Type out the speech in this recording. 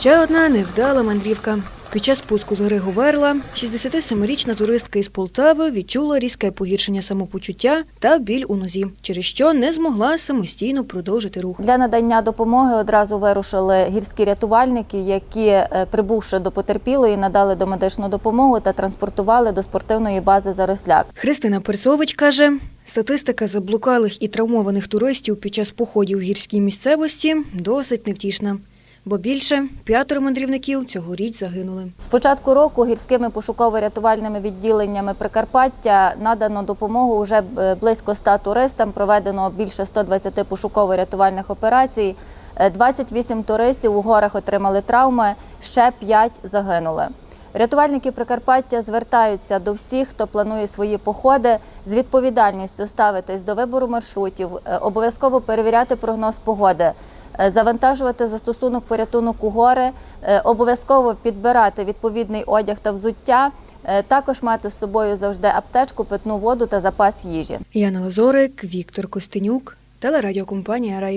Ще одна невдала мандрівка. Під час спуску з гори Говерла 67-річна туристка із Полтави відчула різке погіршення самопочуття та біль у нозі, через що не змогла самостійно продовжити рух. Для надання допомоги одразу вирушили гірські рятувальники, які, е, прибувши до потерпілої, надали домедичну допомогу та транспортували до спортивної бази Заросляк. Христина Перцович каже, статистика заблукалих і травмованих туристів під час походів в гірській місцевості досить невтішна. Бо більше п'ятеро мандрівників цьогоріч загинули. З початку року гірськими пошуково-рятувальними відділеннями Прикарпаття надано допомогу вже е, близько 100 туристам. Проведено більше 120 пошуково-рятувальних операцій. Е, 28 туристів у горах отримали травми, ще 5 загинули. Рятувальники Прикарпаття звертаються до всіх, хто планує свої походи, з відповідальністю ставитись до вибору маршрутів, е, обов'язково перевіряти прогноз погоди, е, завантажувати застосунок порятунок у гори, е, обов'язково підбирати відповідний одяг та взуття, е, також мати з собою завжди аптечку, питну воду та запас їжі. Яна Лазорик, Віктор Костенюк, телерадіокомпанія Рай.